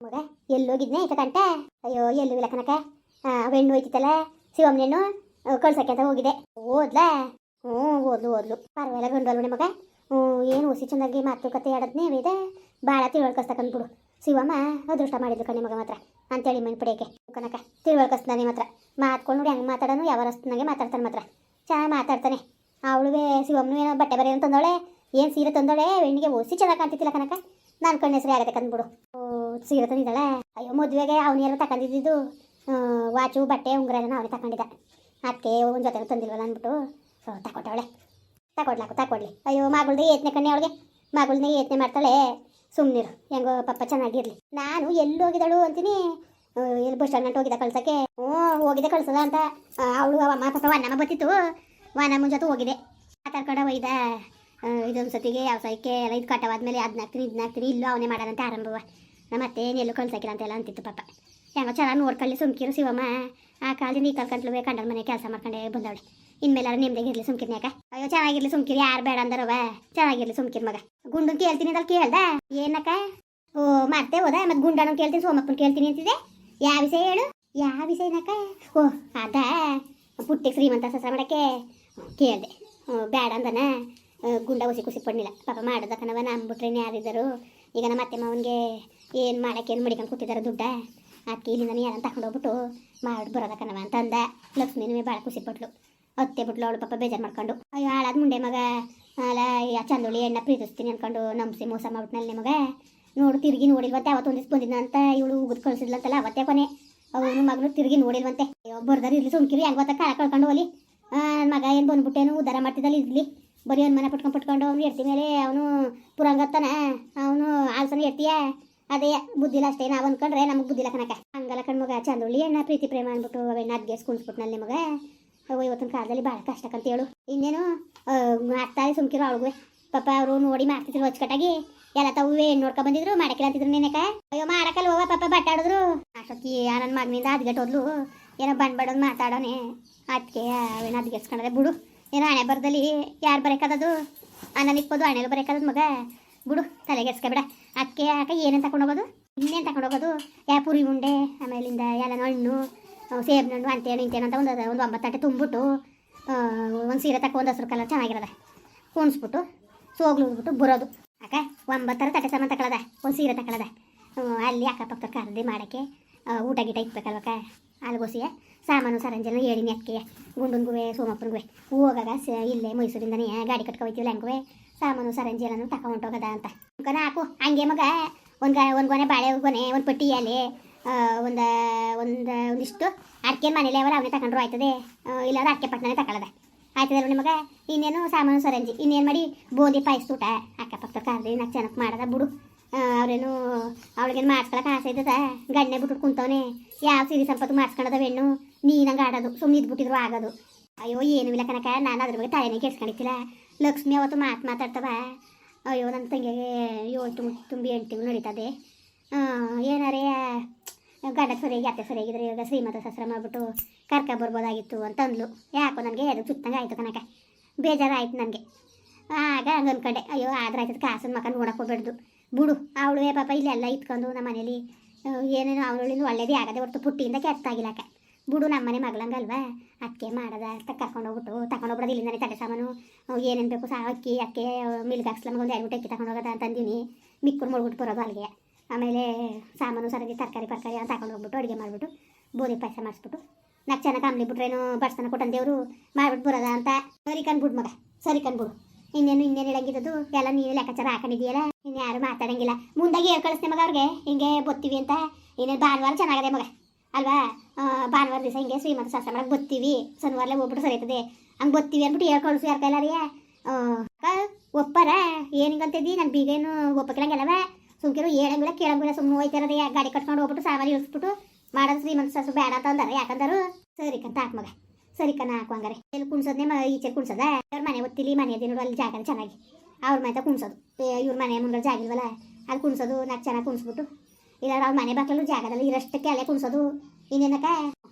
ಮಗ, ಎಲ್ಲೋಗಿದ್ನೆ ಈತ ಕಂಟ ಅಯ್ಯೋ, ಎಲ್ಲೂ ಇಲ್ಲ ಕನಕ ಹೆಣ್ಣು ಹೋಯ್ತಿತ್ತಲ್ಲ ಶಿವಮ್ಮನೇನು ಕಳ್ಸಕ್ಕೆ ಅಂತ ಹೋಗಿದೆ. ಓದ್ಲಾ? ಹ್ಞೂ, ಓದ್ಲು ಓದ್ಲು. ಪರವಾಗಿಲ್ಲ ಗಂಡು ಮಗ? ಹ್ಞೂ, ಏನು ಹುಸಿ ಚೆನ್ನಾಗಿ ಮಾತುಕತೆ ಆಡೋದ್ನೇ ಇದೆ. ಭಾಳ ತಿಳುವಳ್ಕಸ್ತಕ್ಕಂದ್ಬಿಡು ಶಿವಮ್ಮ ಅದೃಷ್ಟ ಮಾಡಿದ್ಲು ಕಣೆ ಮಗ ಮಾತ್ರ. ಅಂತೇಳಿ ಮನೆ ಪಡೆಯಕ್ಕೆ. ಕನಕ ತಿಳುವಳ್ಕಸ್ತಾನೆ ಮಾತ್ರ. ಮಾತ್ಕೊಂಡು ನೋಡಿ ಹೆಂಗೆ ಮಾತಾಡೋನು ಯಾವ ರಸ್ತಿನಾಗೆ ಮಾತಾಡ್ತಾನೆ ಮಾತ್ರ. ಚೆನ್ನಾಗಿ ಮಾತಾಡ್ತಾನೆ. ಅವಳಿಗೆ ಶಿವಮ್ಮನು ಏನೋ ಬಟ್ಟೆ ಬರೆಯೋನು ತಂದೋಳೆ ಏನು ಸೀರೆ ತಂದೋಳೆ ಹೆಣ್ಣಿಗೆ ಹುಸಿ ಚೆನ್ನಾಗಿ ಕಾಣ್ತಿತ್ತಿಲ್ಲ ಕನಕ ನಾನು ಕಣ್ಣು ಹೆಸರೇ ಆಗತ್ತೆ ಕಂದ್ಬಿಡು ಸೀರೆ ತಂದಿದ್ದಾಳೆ ಅಯ್ಯೋ, ಮದುವೆಗೆ ಅವನೆಲ್ಲ ತಗೊಂಡಿದ್ದು ವಾಚು, ಬಟ್ಟೆ, ಉಂಗುರ ಎಲ್ಲ ಅವನೇ ತಗೊಂಡಿದ್ದ ಅದಕ್ಕೆ ಒಂದು ಜೊತೆ ತಂದಿಲ್ವಲ್ಲ ಅಂದ್ಬಿಟ್ಟು ಸೊ ತಗೊಟ್ಟವಳೆ ತಗೊಡ್ಲಾಕು ತಗೊಡ್ಲಿ ಅಯ್ಯೋ, ಮಗಳ್ದು ಏತ್ನೆ ಕಣ್ಣೆ ಅವಳಿಗೆ. ಮಗಳ್ನೇ ಏತ್ನೆ ಮಾಡ್ತಾಳೆ. ಸುಮ್ಮನಿರು ಹೆಂಗೋ ಪಪ್ಪ ಚೆನ್ನಾಗಿರ್ಲಿ. ನಾನು ಎಲ್ಲಿ ಹೋಗಿದ್ದಾಳು ಅಂತೀನಿ. ಎಲ್ಲಿ ಬಸ್ ಸ್ಟ್ಯಾಂಡ್ ಹೋಗಿದ್ದೆ ಹೋಗಿದ್ದ ಕಳ್ಸಕ್ಕೆ? ಹ್ಞೂ, ಹೋಗಿದ್ದೆ ಕಳ್ಸಲ್ಲ ಅಂತ. ಅವಳು, ಅವ ಪಾಪ ವನ್ನಮ್ಮ ಬತ್ತಿತ್ತು ವನ್ನಮ್ಮನ ಜೊತೆ ಹೋಗಿದೆ ಮಾತಾಡ್ಕೊಂಡ ಒಯ್ದ. ಇದೊಂದು ಸತಿಗೆ ಯಾವ ಸೈಕೆ ಎಲ್ಲ ಇದು ಕಟ್ಟವಾದ್ಮೇಲೆ ಅದನ್ನ ಹಾಕ್ತೀನಿ ಇದನ್ನ ಹಾಕ್ತೀನಿ. ಇಲ್ಲೂ ಅವನೇ ಮಾಡೋದಂತೆ ಆರಂಭವ. ನಮ್ಮ ಅತ್ತೆ ಎಲ್ಲೂ ಕಲ್ಸಾಕಿಲ್ಲ ಅಂತೆಲ್ಲ ಅಂತಿತ್ತು ಪಾಪ. ಹೆಂಗೋ ಚೆನ್ನಾಗಿ ನೋಡ್ಕೊಳ್ಳಿ, ಸುಮ್ಕಿರು ಶಿವಮ್ಮ. ಆ ಕಾಲದಿಂದ ಈ ಕಲ್ಕಂಟ್ಲು ಕಂಡನ ಮನೆ ಕೆಲಸ ಮಾಡ್ಕೊಂಡೆ ಬಂದವಳೆ. ಇನ್ಮೇಲೆ ನಿಮ್ದಾಗ ಇರ್ಲಿ ಸುಮ್ಕಿರ್ನಿ ಯಾಕ? ಅಯ್ಯೋ, ಚೆನ್ನಾಗಿರ್ಲಿ ಸುಮ್ಕಿರಿ, ಯಾರು ಬೇಡ ಅಂದರವ? ಚೆನ್ನಾಗಿರ್ಲಿ ಸುಮ್ಕಿರ್ ಮಗ. ಗುಂಡು ಕೇಳ್ತೀನಿ ಅದಲ್ಲಿ ಕೇಳ್ದ? ಏನಕ್ಕ? ಓ, ಮತ್ತೆ ಹೋದ? ಮತ್ತೆ ಗುಂಡನ ಕೇಳ್ತೀನಿ, ಸೋಮಪ್ಪನ ಕೇಳ್ತೀನಿ ಅಂತಿದೆ ಯಾವ ವಿಷಯ ಹೇಳು? ಯಾವ ವಿಷಯನಕ್ಕ ಓ, ಅದ. ಪುಟ್ಟಿಗೆ ಶ್ರೀಮಂತ ಸಸ ಮಾಡಕ್ಕೆ ಕೇಳಿದೆ. ಬೇಡ ಅಂದನ. ಗುಂಡ ಹುಸಿ ಖುಷಿ ಪಡ್ನಿಲ್ಲ ಪಾಪ ಮಾಡೋದಕ್ಕನವ ನಂಬಿಟ್ರೇನೆ ಯಾರಿದ್ದರು. ಈಗ ನಮ್ಮ ಅತ್ತೆ ಮಾವನಿಗೆ ಏನು ಮಾಡೋಕ್ಕೆ, ಏನು ಮಡಿಕೊಂಡು ಕೂತಿದ್ದಾರೆ ದುಡ್ಡ? ಅದಕ್ಕೆ ಇಲ್ಲಿಂದ ಯಾರನ್ನು ತಗೊಂಡು ಹೋಗ್ಬಿಟ್ಟು ಮಾಡಿ ಬರೋದ ಕಣವ ಅಂತ ಅಂದ. ಲಕ್ಷ್ಮೀನೂ ಭಾಳ ಖುಷಿ ಪಟ್ಲು. ಅತ್ತೆ ಬಿಟ್ಲು, ಅವಳು ಪಾಪ ಬೇಜಾರು ಮಾಡ್ಕೊಂಡು. ಅಯ್ಯೋ, ಹಾಳಾದ ಮುಂಡೆ ಮಗ. ಅಲ್ಲ ಚಂದೊಳಿ ಎಣ್ಣ ಪ್ರೀತಿಸ್ತೀನಿ ಅಂದ್ಕೊಂಡು ನಮ್ಸಿ ಮೋಸ ಮಾಡ್ಬಿಟ್ನಲ್ಲಿ ನಿಮಗೆ ನೋಡು, ತಿರುಗಿ ನೋಡಿಲ್ವಂತೆ ಒಂದಿಸ್ ಬಂದಿದ್ದ ಅಂತ ಇವಳು ಉಗಿದು ಕಳಿಸಿದ್ಲಂತಲ್ಲ ಅವತ್ತೇ ಕೊನೆ. ಅವನು ಮಗಳು ತಿರುಗಿ ನೋಡಿಲ್ವಂತೆ. ಬರ್ದಾರ ಇರ್ಲಿ ಸುಮ್ಕಿರಿ, ಹೆಂಗ್ ಗೊತ್ತಾ ಕಾಳ ಕಳ್ಕೊಂಡು ಹೋಲಿ. ಮಗ ಏನು ಬಂದ್ಬಿಟ್ಟೇನು, ಉದ್ದಾರ ಮಾಡ್ತಿದ್ದಲ್ಲ ಇರ್ಲಿ. ಬರೀ ಒಂದು ಮನೆ ಪಟ್ಕೊಂಡು ಪಟ್ಕೊಂಡು ಅವ್ನು ಎಡ್ತಿ ಮೇಲೆ ಅವನು ಪುರಂಗತ್ತಾನ ಅವನು ಆಲ್ಸನ ಎಡ್ತೀಯ? ಅದೇ ಬುದ್ಧಿಲ್ಲ ಅಷ್ಟೇ. ನಾವು ಅಂದ್ಕೊಂಡ್ರೆ ನಮಗೆ ಬುದ್ಧಿಲ್ಲ ಕಣಕ ಹಂಗಲ್ಲ ಕಣ್ಮಗ ಚಂದುಳ್ಳಿ ಅಣ್ಣ ಪ್ರೀತಿ, ಪ್ರೇಮ ಅಂದ್ಬಿಟ್ಟು ಅವೆಣ್ಣ ಅದ್ಗೆ ಕುಣಿಸ್ಬಿಟ್ನಲ್ಲಿ ನಿಮಗೆ ಇವತ್ತಿನ ಕಾಲದಲ್ಲಿ ಭಾಳ ಅಂತ ಹೇಳು. ಇನ್ನೇನು ಮಾಡ್ತಾರೆ ಸುಮ್ಕಿರು ಅವಳಿಗೆ ಪಾಪ ಅವರು ನೋಡಿ ಮಾಡ್ತಿದ್ರು ಅಚ್ಚುಕಟ್ಟಾಗಿ ಎಲ್ಲ ತಾವು ಹೆಣ್ಣು ನೋಡ್ಕೊಂಡ್ ಬಂದಿದ್ರು, ಮಾಡಕ್ಕಿಲ್ಲ ಅಂತಿದ್ರು ನೆನಕ ಅಯ್ಯೋ ಮಾಡಕ್ಕಲ್ಲ ಹೋಗ ಪಾಪ ಬಟ್ಟಾಡಿದ್ರು ಅಷ್ಟೊತ್ತಿ ನನ್ನ ಮಗನಿಂದ ಅದ್ಗೆಟ್ಟೋದ್ಲು ಏನೋ ಬಣ್ಣ ಬಡೋದು ಮಾತಾಡೋನೆ. ಅದಕ್ಕೆ ಅವೇನು ಅದ್ಗೆಸ್ಕೊಂಡ್ರೆ ಬಿಡು. ಏನೋ ಹಣೆ ಬರದಲ್ಲಿ ಯಾರು ಬರೇಕದದು ಅಣ್ಣ ನಿಕ್ಬೋದು ಹಣೆಲು ಬರೇಕದದು ಮಗ. ಬಿಡು ತಲೆಗೆಸ್ಕೊಬೇಡ ಅದಕ್ಕೆ ಯಾಕೆ ಏನೇನು ತಗೊಂಡು ಹೋಗೋದು? ಇನ್ನೇನು ತಗೊಂಡು ಹೋಗೋದು? ಯಾ ಪುರಿ ಉಂಡೆ, ಆಮೇಲಿಂದ ಎಲ್ಲ ಹಣ್ಣು ಸೇಬಿನ ಸೇಬು ಹಣ್ಣು ಅಂತೇನು ಇಂತೇನು ಅಂತ ಒಂದು ಒಂದು ಒಂಬತ್ತು ತುಂಬಿಟ್ಟು ಒಂದು ಸೀರೆ ತಕ್ಕ, ಒಂದು ಹಸಿರು ಕಲರ್ ಚೆನ್ನಾಗಿರೋದ. ಕೂಣಿಸ್ಬಿಟ್ಟು, ಸೋಗ್ಲು ಹೋಗ್ಬಿಟ್ಟು ಬರೋದು. ಅಕ್ಕ, ಒಂಬತ್ತರ ತಟ್ಟೆ ಸಾಮಾನು ತಗೊಳ್ಳೋದ ಒಂದು ಸೀರೆ ತಗೊಳ್ಳೋದ ಅಲ್ಲಿ ಅಕ್ಕಪಕ್ಕ ಕರ್ದಿ ಮಾಡೋಕ್ಕೆ ಊಟ ಗೀಟ ಇಕ್ಬೇಕಲ್ವಕ್ಕ ಅಲ್ಗೋಸಿಯ ಸಾಮಾನು ಸರಂಜನ ಹೇಳಿನಿ ಗುವೆ ಗುಂಡನ್ಗುವೆ, ಸೋಮಪ್ಪನ್ಗುವೆ. ಹೋಗಾಗ ಸ ಇಲ್ಲೇ ಮೈಸೂರಿಂದನೇ ಗಾಡಿ ಕಟ್ಕೋತೀವಿ ಹಂಗುವೆ ಸಾಮಾನು ಸರಂಜಿ ಎಲ್ಲನೂ ತಗೊಂಡೋಗದ ಅಂತ. ಅನ್ಕ ನಾಕು. ಹಂಗೆ ಮಗ, ಒಂದು ಗ, ಒಂದು ಗೊನೆ ಬಾಳೆ ಗೊನೆ, ಒಂದು ಪಟ್ಟಿ ಒಂದು ಒಂದು, ಒಂದಿಷ್ಟು ಅಡಿಕೆ ಮನೇಲಿ ಅವರು ಅವನೇ ತಗೊಂಡ್ರು ಆಯ್ತದೆ. ಇಲ್ಲಾದ್ರೆ ಅಡಿಕೆ ಪಟ್ಟಣನೇ ತಗೊಳ್ಳದ ಆಯ್ತದಲ್ಲ ನಿಮಗೆ ಇನ್ನೇನು ಸಾಮಾನು ಸರಂಜಿ ಇನ್ನೇನು ಮಾಡಿ ಬೋದಿ ಊಟ. ಅಕ್ಕಪಕ್ಕ ಕಾರ್ದಿ ನಾಲ್ಕು ಜನಕ್ಕೆ ಮಾಡದ. ಬಿಡು. ಅವ್ರೇನು ಅವಳಿಗೇನು ಮಾಡ್ಸ್ಕೊಳಕ್ಕೆ ಆಸೆ ಇದ್ದದ? ಗಣ್ಣೆ ಬಿಟ್ಟು ಕುಂತವನೆ. ಯಾವ ಸಿರಿ ಸಂಪತ್ತು ಮಾಡ್ಸ್ಕೊಂಡದ ಹೆಣ್ಣು? ನೀನಂಗೆ ಆಡೋದು ಸುಮ್ಮನೆ ಇದ್ಬಿಟ್ಟಿದ್ರು ಆಗೋದು. ಅಯ್ಯೋ, ಏನು ಇಲ್ಲ ಕನಕ ನಾನು ಅದ್ರ ಬಗ್ಗೆ ತಲೆನೇ ಕೆಡ್ಸ್ಕೊಂಡಿತ್ತಿಲ್ಲ ಲಕ್ಷ್ಮಿ ಅವತ್ತು ಮಾತು ಮಾತಾಡ್ತವ. ಅಯ್ಯೋ ನನ್ನ ತಂಗಿಗೆ ಏಳು ತುಂಬ, ತುಂಬಿ ಎಂಟು ತಿಂಗಳು ನಡೀತದೆ. ಏನಾರೇ, ಗಂಡ ಸರಿಯಾಗಿ, ಅತ್ತೆ ಸರಿಯಾಗಿದ್ರೆ ಇವಾಗ ಶ್ರೀಮಂತ ಸಸ್ರ ಮಾಡಿಬಿಟ್ಟು ಕರ್ಕ ಬರ್ಬೋದಾಗಿತ್ತು ಅಂತ ಅಂದ್ಲು ಯಾಕೋ ನನಗೆ ಅದು ಸುತ್ತಂಗೆ ಆಯಿತು ಕನಕ ಬೇಜಾರಾಯ್ತು ನನಗೆ. ಆಗ ಹಂಗೆ ಅನ್ಕೊಂಡೆ ಅಯ್ಯೋ ಆದ್ರೆ ಆಯ್ತದ ಕಾಸನ್ನು ಮಕ್ಕ ನೋಡಕ್ಕೆ ಹೋಗ್ಬೇಡ್ದು. ಬಿಡು. ಅವಳುವೆ ಪಾಪ ಇಲ್ಲೆಲ್ಲ ಇತ್ಕೊಂಡು ನಮ್ಮ ಮನೇಲಿ ಏನೇನು ಅವಳಿಂದ ಒಳ್ಳೇದೇ ಆಗದೆ ಹೊರತು ಪುಟ್ಟಿಯಿಂದ ಕೆತ್ತಾಗಿಲ್ಲಕ ಬಿಡು ನಮ್ಮ ಮನೆ ಮಗಳಂಗಲ್ವಾ? ಅಕ್ಕೆ ಮಾಡದ ಅಂತ ಕರ್ಕೊಂಡು ಹೋಗ್ಬಿಟ್ಟು ತಗೊಂಡು ಹೋಗ್ಬಿಡೋದು ಇಲ್ಲಿಂದನೇ ತಡೆ ಸಾಮಾನು. ಏನೇನು ಬೇಕು ಸಹ ಅಕ್ಕಿ, ಅಕ್ಕೆ ಮಿಲ್ಕ್ ಹಾಕ್ಸ್ಲಮ್ಗೆ ಒಂದು ಎರಡು ಅಕ್ಕಿ ತಗೊಂಡು ಹೋಗೋದ ಅಂತಂದೀನಿ ಮಿಕ್ಕರು ಮುಳ್ಬಿಟ್ಟು ಬರೋದು ಅಲ್ಲಿಗೆ. ಆಮೇಲೆ ಸಾಮಾನು ಸರದಿ, ತರಕಾರಿ, ಪರ್ಕಾರಿ ಅಂತ ತಗೊಂಡು ಹೋಗ್ಬಿಟ್ಟು ಅಡುಗೆ ಮಾಡಿಬಿಟ್ಟು ಬೋಧಿ ಪಾಯಸ ಮಾಡಿಸ್ಬಿಟ್ಟು ನಾಲ್ಕು ಚೆನ್ನಾಗಿ ಆಮ್ಲಿ ಬಿಟ್ರೇನು ಬಡ್ಸ್ತಾನ ಕೊಟ್ಟಂದೇವರು ಮಾಡ್ಬಿಟ್ಟು ಬರೋದ ಅಂತ. ಸರಿ ಕಣ್ಬಿಡು ಮಗ ಸರಿ ಕಣ್ಬಿಡು ಇನ್ನೇನು ಇನ್ನೇನು ಹೇಳಂಗಿದ್ದು ಎಲ್ಲ ನೀನು ಲೆಕ್ಕಾಚಾರ ಹಾಕೊಂಡಿದೆಯಲ್ಲ ಇನ್ನು ಯಾರು ಮಾತಾಡಂಗಿಲ್ಲ. ಮುಂದಾಗಿ ಹೇಳ್ ಕಳಿಸ್ತೆ ಮಗ ಅವ್ರಿಗೆ. ಹಿಂಗೆ ಬತ್ತೀವಿ ಅಂತ. ಇನ್ನೇನು ಭಾನುವಾರ ಚೆನ್ನಾಗದೆ ಮಗ. ಅಲ್ವಾ? ಭಾನುವಾರ ದಿವಸ ಹಿಂಗೆ ಶ್ರೀಮಂತ ಶಾಸ್ತ್ರ ಮಾಡಕ್ಕೆ ಬತ್ತೀವಿ. ಶನಿವಾರಲೇ ಹೋಗ್ಬಿಟ್ಟು ಸರಿತದೆ. ಹಂಗೆ ಬತ್ತೀವಿ ಅಂದ್ಬಿಟ್ಟು ಹೇಳ್ ಕಳಿಸು ಯಾರ ಕೈಲಾರಿಯ. ಒಪ್ಪರ? ಏನಿಗಂತಿದ್ದಿ ನನ್ನ ಬೀಗೇನು ಒಪ್ಪಕ್ಕಿರಂಗೆಲ್ಲವ ಸುಮ್ಕಿರು ಹೇಳಂಗಿಲ್ಲ, ಕೇಳಂಗಿಲ್ಲ ಸುಮ್ಮನೆ ಹೋಯ್ತಾರದೆ ಗಾಡಿ ಕಟ್ಕೊಂಡು ಹೋಗ್ಬಿಟ್ಟು ಸಾಮಾನು ಇಳಿಸ್ಬಿಟ್ಟು ಮಾಡೋದು ಶ್ರೀಮಂತ ಸಾಸು ಬೇಡ ಅಂತ ಅಂದಾರೆ. ಯಾಕಂದರು? ಸರಿ ಕಂತ ಹಾಕ್ ಮಗ. ಸರಿ ಕಣ, ಹಾಕು ಹಂಗಾರೆ. ಎಲ್ಲಿ ಕುಣ್ಸೋದ್ನೇ ಮ ಈಚೆ ಕುಣ್ಸೋದ? ಅವ್ರ ಮನೆ ಒತ್ತಿಲಿ, ಮನೆ ಅದೇ ನೋಡು, ಅಲ್ಲಿ ಜಾಗ ಚೆನ್ನಾಗಿ. ಅವ್ರ ಮನೆ ಕುಣ್ಸೋದು. ಇವ್ರ ಮನೆ ಮುಂದೆ ಜಾಗ ಇಲ್ವಲ್ಲ? ಅಲ್ಲಿ ಕುಣ್ಸೋದು, ನಾಲ್ಕು ಚೆನ್ನಾಗಿ ಕುಣ್ಸ್ಬಿಟ್ಟು. ಇಲ್ಲ, ಅವ್ರ ಮನೆ ಬಾಕ್ಲಲ್ಲೂ ಜಾಗದಲ್ಲಿ ಇರಷ್ಟಕ್ಕೆ ಅಲ್ಲೇ ಕುಣ್ಸೋದು. ಇನ್ನೇನಕ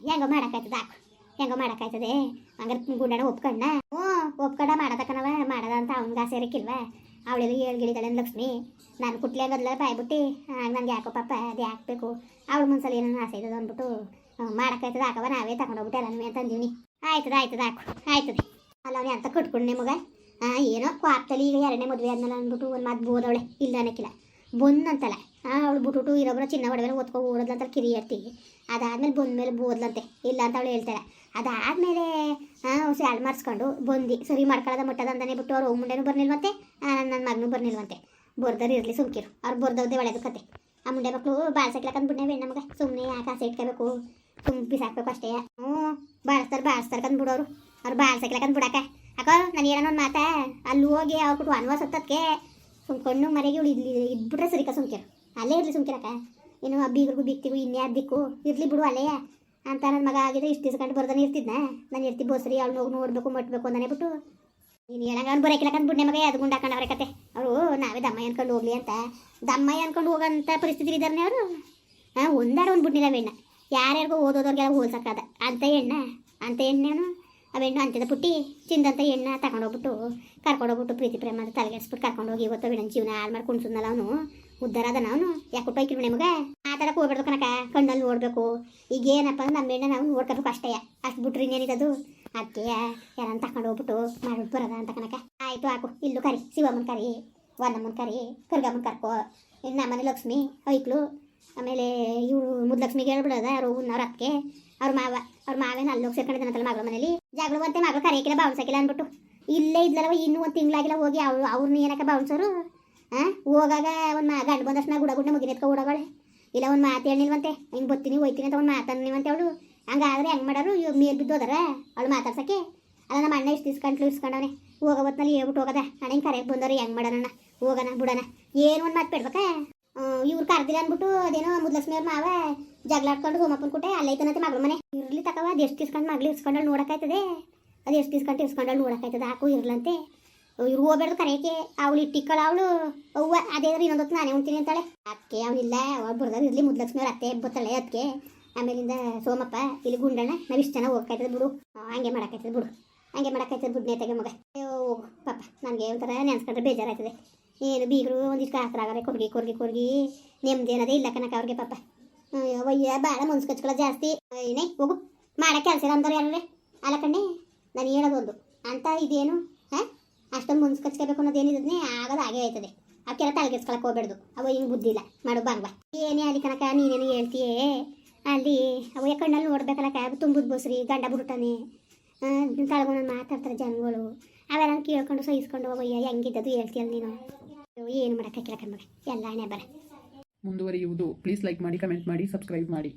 ಹೆಂಗೋ ಮಾಡೋಕ್ಕಾಯ್ತದ, ಹಾಕು. ಹೆಂಗೋ ಮಾಡೋಕ್ಕಾಯ್ತದೆ? ಹಂಗಾರೆ ಗುಂಡಣ ಒಪ್ಕೊಂಡ ಹ್ಞೂ, ಒಪ್ಕೊಂಡ ಮಾಡೋದಕ್ಕನವ ಮಾಡದ ಅಂತ ಅವ್ನಿಗೆ ಆಸೆ ಇರಕ್ಕಿಲ್ವ? ಅವಳೆಲ್ಲ ಏಳು ಗಿಳಿದಾಳೆ ಲಕ್ಷ್ಮಿ. ನಾನು ಕುಟ್ಲೆ ಬದಲ ಬಾಯ್ಬಿಟ್ಟು ನನಗೆ ಯಾಕೋ ಪಾಪ ಅದು ಹಾಕ್ಬೇಕು ಅವ್ಳು ಮನ್ಸಲ್ಲಿ ಏನೋ ಆಸೆ ಇದ್ದದ ಅಂದ್ಬಿಟ್ಟು ಮಾಡೋಕ್ಕಾಯ್ತದ ಹಾಕವ ನಾವೇ ತಗೊಂಡೋಗ್ಬಿಟ್ಟೆ ಎಲ್ಲ ಅಂತ ಅಂದೀವಿ ಆಯ್ತದ ಆಯ್ತದ ಹಾಕು ಆಯ್ತದೆ. ಅಲ್ಲ, ಅವನೇ ಅಂತ ಕಟ್ಕೊಂಡು ಮಗ ಹಾಂ ಏನೋ ಕ್ವಾಪ್ತಲ್ಲಿ ಈಗ ಎರಡನೇ ಮದುವೆ ಆದ್ಮೇಲೆ ಅಂದ್ಬಿಟ್ಟು ಒಂದು ಮಾತು ಬೋದವಳೆ. ಇಲ್ಲ ಅನ್ನಕ್ಕಿಲ್ಲ ಬಂದಂತಲ್ಲ ಅವಳು ಬಿಟ್ಬಿಟ್ಟು ಇರೋಬ್ರ ಚಿನ್ನ ಒಡವೆ ಓದ್ಕೊ ಓಡೋದ್ಲಂತ ಕಿರಿ ಹೇಳ್ತೀವಿ ಅದಾದ್ಮೇಲೆ ಬಂದ್ಮೇಲೆ ಬೋದ್ಲಂತೆ. ಇಲ್ಲ ಅಂತ ಅವಳು ಹೇಳ್ತಾಳೆ. ಅದಾದ್ಮೇಲೆ ಸ್ಯಾಲ್ ಮಾಡಿಸ್ಕೊಂಡು ಬಂದು. ಸರಿ, ಮಾಡ್ಕೊಳ್ಳೋದ ಮಟ್ಟದ ಅಂತಾನೆ ಬಿಟ್ಟು ಅವ್ರು ಹೋಗಿ ಮುಂಡೆನೂ ಬರ್ನಿಲ್ವಂತೆ ನನ್ನ ಮಗನೂ ಬರ್ನಿಲ್ವಂತೆ ಬರ್ದವ್ರು ಇರಲಿ ಸುಮ್ಕಿರು. ಅವ್ರು ಬರ್ದವ್ದೆ ಒಳ್ಳೇದು ಕತೆ. ಆ ಮುಂಡೆ ಮಕ್ಕಳು ಬಾಳ್ಸಕ್ಲಕ್ಕಂದ್ಬಿಟ್ಟೆ ನಮಗೆ. ಸುಮ್ಮನೆ ಯಾಕೆ ಆಸೆ ಇಟ್ಕೋಬೇಕು? ಸುಮ್ ಬಿಸಾಕ್ಬೇಕು ಅಷ್ಟೇ. ಹ್ಞೂ, ಬಾಳಿಸ್ತಾರೆ ಬಾಳಿಸ್ತಾರೆ ಕಂದ್ ಬಿಡೋರು. ಅವ್ರು ಬಾಳ್ಸಕ್ಲಕ್ಕಂದ್ ಬಿಡಾಕ ಅಕ್ಕ ನಾನು ಏನೋ ಒಂದು ಮಾತಾ. ಅಲ್ಲಿ ಹೋಗಿ ಅವ್ರು ಬಿಟ್ಟು ಅನ್ವಾಸ ಹತ್ತಕ್ಕೆ ಸುಮ್ಕೊಂಡು ಮನೆಗೆ ಇವಳು ಇಲ್ಲಿ ಇದ್ಬಿಟ್ರೆ ಸರಿಕ ಸುಮ್ಕಿರು. ಅಲ್ಲೇ ಇರಲಿ ಸುಮ್ಕಿರಕ್ಕ. ಇನ್ನು ಆ ಬಿಕ್ತಿಗೂ ಇನ್ಯಾರು ದಿಕ್ಕು ಇರಲಿ ಬಿಡು ಅಲ್ಲೇ. ಅಂತ ನನ್ನ ಮಗ ಆಗಿದ್ರೆ ಇಷ್ಟು ದಿಸ್ಕೊಂಡು ಕಂಡು ಬರ್ದಾನೆ ಇರ್ತಿದ್ನ. ನಾನು ಇರ್ತಿ ಬೋಸ್ರಿ, ಅವ್ಳು ಹೋಗಿ ನೋಡ್ಬೇಕು, ಮಟ್ಬೇಕು ಅಂತಾನೆ ಬಿಟ್ಟು. ನೀನು ಹೇಳಂಗ ಅವ್ನು ಬರೋಕಿಲ್ಲಕಂತ ಬಿಡ್ನೆ ಮಗ, ಅದು ಗುಂಡು ಹಾಕೊಂಡವ್ರೆ ಕತೆ. ಅವರು, ನಾವೇ ದಮ್ಮಯ್ಯ ಅನ್ಕೊಂಡು ಹೋಗ್ಲಿ ಅಂತ. ದಮ್ಮಯ್ಯ ಅನ್ಕೊಂಡು ಹೋಗೋಂಥ ಪರಿಸ್ಥಿತಿ ಇದ್ದಾರೆ ಅವರು. ಹಾಂ, ಒಂದಾರ ಒಂದು ಬಿಡ್ನಿಲ್ಲ ಬೆಣ್ಣ ಯಾರ್ಯಾರಿಗೋ ಓದೋದವ್ರಿಗೆಲ್ಲ ಹೋಲ್ಸಕ್ಕದ. ಅಂತ ಎಣ್ಣ ಅಂತ ಎಣ್ಣೆನು ಆ ಹೆಣ್ಣು ಅಂತಿದ ಪುಟ್ಟಿ ಚಿಂದಂತ ಎಣ್ಣೆ ತಗೊಂಡೋಗ್ಬಿಟ್ಟು ಕರ್ಕೊಂಡೋಗ್ಬಿಟ್ಟು ಪ್ರೀತಿ ಪ್ರೇಮ ಅಂತ ತಲೆಗೆಡ್ಸ್ಬಿಟ್ಟು ಕರ್ಕೊಂಡೋಗಿ ಇವತ್ತು ಬಿಡನ್ ಜೀವನ ಹಾಳು ಮಾಡಿ ಅವನು. ಉದ್ದಾರ ಅದನ ಅವನು. ಯಾಕೆ ಹೋಯ್ಕಿರು ನಿಮಗೆ? ಮಾತಾಡಕ್ಕೆ ಹೋಗ್ಬಿಡ್ದು ಕನಕ ಕಣ್ಣಲ್ಲಿ ನೋಡಬೇಕು. ಈಗ ಏನಪ್ಪ ಅಂದ್ರೆ ನಮ್ಮ ಎಣ್ಣೆ ನಾವು ನೋಡ್ಕೋಬೇಕು ಅಷ್ಟೇ. ಅಷ್ಟು ಬಿಟ್ರಿ ಇನ್ನೇನಿದದು? ಅದಕ್ಕೆ ಯಾರನ್ನ ತಗೊಂಡು ಹೋಗ್ಬಿಟ್ಟು ಮಾಡ್ಬಿಟ್ಟು ಬರೋದ ಅಂತ ಕನಕ ಆಯಿತು ಹಾಕು, ಇಲ್ಲೂ ಕರಿ, ಶಿವಮ್ಮನ ಕರಿ ವನ್ನಮ್ಮನ ಕರಿ ಕರ್ಗಮ್ಮನ ಕರ್ಕೋ. ಇನ್ನು ನಮ್ಮನೆ ಲಕ್ಷ್ಮಿ, ಐಕ್ಳು. ಆಮೇಲೆ ಇವಳು ಮುದ್ಲಕ್ಷ್ಮಿಗೆ ಹೇಳ್ಬಿಡೋದ ಯಾರು ಅವ್ರ ಅಕ್ಕೆ ಅವ್ರ ಮಾವ, ಅವ್ರ ಮಾವೇನ ಅಲ್ಲಿ ಹೋಗಿ ಸೇರ್ಕೊಂಡಿದ್ದಾನಂತಲ್ಲ ಮಗಳ ಮನೇಲಿ. ಜಾಗಳು ಬಂತೆ, ಮಗಳು ಕರೆಯಕ್ಕಿಲ್ಲ ಬಾವಿಸಕ್ಕಿಲ್ಲ ಅಂದ್ಬಿಟ್ಟು. ಇಲ್ಲೇ ಇದ್ಲವ ಇನ್ನೂ ಒಂದು ತಿಂಗಳಾಗಿಲ್ಲ ಹೋಗಿ ಅವ್ರು ಅವ್ರನ್ನ ಏನಕ್ಕೆ ಬಾವನ್ಸೋರು ಹಾಂ ಹೋಗಾಗ ಒಂದು ಮಾ, ಗಂಡು ಬಂದಷ್ಟು ಗುಡ ಗುಡ್ಡ ಮುಗಿನ ಎತ್ಕೊ ಓಡೋಗಳೆ ಇಲ್ಲ, ಒಂದು ಮಾತು ಹೇಳಿಲ್ವಂತೆ ಹಿಂಗೆ ಬರ್ತೀನಿ ಹೋಯ್ತೀನಿ ಅಂತ ಒಂದು ಮಾತಾಡ್ನಿವಂತೆ ಅವಳು. ಹಂಗಾದ್ರೆ ಹೆಂಗೆ ಮಾಡೋರು? ಇವ್ ಮೇಲೆ ಬಿದ್ದು ಹೋದಾರ ಅವಳು ಮಾತಾಡ್ಸಕ್ಕೆ? ಅಲ್ಲ, ನಮ್ಮ ಅಣ್ಣ ಇಷ್ಟು ಇಸ್ಕೊಂಡ್ಲು, ಇಸ್ಕೊಂಡವನೆ. ಹೋಗೋ ಹೊತ್ನಲ್ಲಿ ಹೇಳ್ಬಿಟ್ಟು ಹೋಗದ. ಅಣ್ಣ ಹಿಂಗೆ ಕರೆಯಕ್ಕೆ ಬಂದವರು, ಹೆಂಗೆ ಮಾಡೋಣ ಹೋಗೋಣ, ಬಿಡೋಣ. ಏನು ಒಂದು ಮಾತು ಬಿಡ್ಬೇಕಾ? ಇವ್ರು ಕರ್ದಿಲ್ಲ ಅಂದ್ಬಿಟ್ಟು ಅದೇನೋ ಮುದ್ಲಕ್ಷ್ಮಿ ಅವ್ರ ಮಾವ ಜಗಳಾಡ್ಕೊಂಡು ಹೋಮಪ್ಪನ ಕುಟೆ ಅಲ್ಲೈತನಂತೆ ಮಗಳ ಮನೆ. ಇರ್ಲಿ ತಕವ ಅದು ಎಷ್ಟು ಇಸ್ಕೊಂಡು ಮಗ್ಳು ಇಸ್ಕೊಂಡಳು ನೋಡಕ್ಕಾಯ್ತದೆ. ಅದು ಎಷ್ಟು ಇಸ್ಕೊಂಡು ಇಸ್ಕೊಂಡಳು ನೋಡಕ್ಕಾಯ್ತದೆ, ಹಾಕು ಇರ್ಲಂತೆ. ಇವ್ರು ಹೋಗ್ಬೇಡ್ದು ಕರೆಯಕ್ಕೆ. ಅವಳು ಇಟ್ಟಿಕ್ಕಳ ಅವಳು. ಅವ್ವ, ಅದೇ ಇನ್ನೊಂದು ಹೊತ್ತು ನಾನೇ ಉಣ್ತೀನಿ ಅಂತಾಳೆ. ಅದಕ್ಕೆ ಅವನಿಲ್ಲ ಅವ್ರು ಬರ್ದಾಗ ಇರ್ಲಿ, ಮುದ್ಲಕ್ಷ್ಮಿ ಅವ್ರ ಅತ್ತೆ ಬರ್ತಾಳೆ ಅದಕ್ಕೆ ಆಮೇಲಿಂದ ಸೋಮಪ್ಪ, ಇಲ್ಲಿ ಗುಂಡಣ್ಣ, ನಾವು ಇಷ್ಟು ಜನ ಹೋಗ್ಕಾಯ್ತದೆ ಬಿಡು. ಹಂಗೆ ಮಾಡಕ್ಕಾಯ್ತದೆ ಬಿಡು. ಹಂಗೆ ಮಾಡಕ್ಕಾಯ್ತದೆ ಬಿಡು ನೇತಾಗೆ ಮಗ. ಅಯ್ಯೋ ಪಾಪ. ನನಗೆ ಒಂಥರ ನೆನ್ಸ್ಕೊಂಡ್ರೆ ಬೇಜಾರಾಯ್ತದೆ. ಏನು ಬೀಗರು ಒಂದಿಷ್ಟು ಕಾಸ್ರಾಗಾರೆ ಕೊರ್ಗಿ ಕೊರ್ಗಿ ಕೊರ್ಗಿ. ನೆಮ್ಮದಿ ಇಲ್ಲ ಕನಕ ಅವ್ರಿಗೆ ಪಾಪ. ಅಯ್ಯ ಭಾಳ ಮನ್ಸು ಕಚ್ಕೊಳ್ಳೋ ಜಾಸ್ತಿ. ಏನೇ, ಹೋಗು. ಮಾಡೋ ಕೆಲಸ ಅಂತಾರೆ ಯಾರೇ ಅಲ್ಲ ಕಣ್ಣೆ, ನಾನು ಹೇಳೋದು ಒಂದು. ಅಂತ ಇದೇನು, ಹಾಂ? ಅಷ್ಟೊಂದು ಮುನ್ಸು ಕಚ್ಕೋಬೇಕು ಅನ್ನೋದೇನಿದ್ರೆ ಆಗೋದು ಹಾಗೆ ಆಯ್ತದೆ. ಅವಕ್ಕೆಲ್ಲ ತಲೆಗೆಸ್ಕೊಳಕ್ ಹೋಗ್ಬೇಡ್ದು. ಅವ ಹಿಂಗೆ ಬುದ್ಧಿ ಇಲ್ಲ. ಮಾಡು ಬಾಂಗ್ವಾ ಏನೇ ಅಲ್ಲಿ ಕನಕ ನೀನೇನು ಹೇಳ್ತೀಯೇ? ಅಲ್ಲಿ ಅವ ಕಣ್ಣಲ್ಲಿ ನೋಡ್ಬೇಕಲ್ಲ ಕ್ಯಾಬ್ ತುಂಬುದು ಬಸ್ರಿ, ಗಂಡ ಬುರುಟಾನೆ. ತಳಗೊಂಡು ಮಾತಾಡ್ತಾರೆ ಜನಗಳು. ಅವೆಲ್ಲ ಕೇಳ್ಕೊಂಡು ಸಹಿಸ್ಕೊಂಡು ಅವಯ್ಯ ಹೆಂಗಿದ್ದದು ಹೇಳ್ತೀಯಲ್ಲ ನೀನು. ಏನು ಮಾಡೋಕ್ಕಾಗಿಲ್ಲ ಕಣ್ಮಗ ಎಲ್ಲ ಹಣೆ ಬರ. ಮುಂದುವರಿಯುವುದು ಪ್ಲೀಸ್ ಲೈಕ್ ಮಾಡಿ ಕಮೆಂಟ್ ಮಾಡಿ ಸಬ್ಸ್ಕ್ರೈಬ್ ಮಾಡಿ.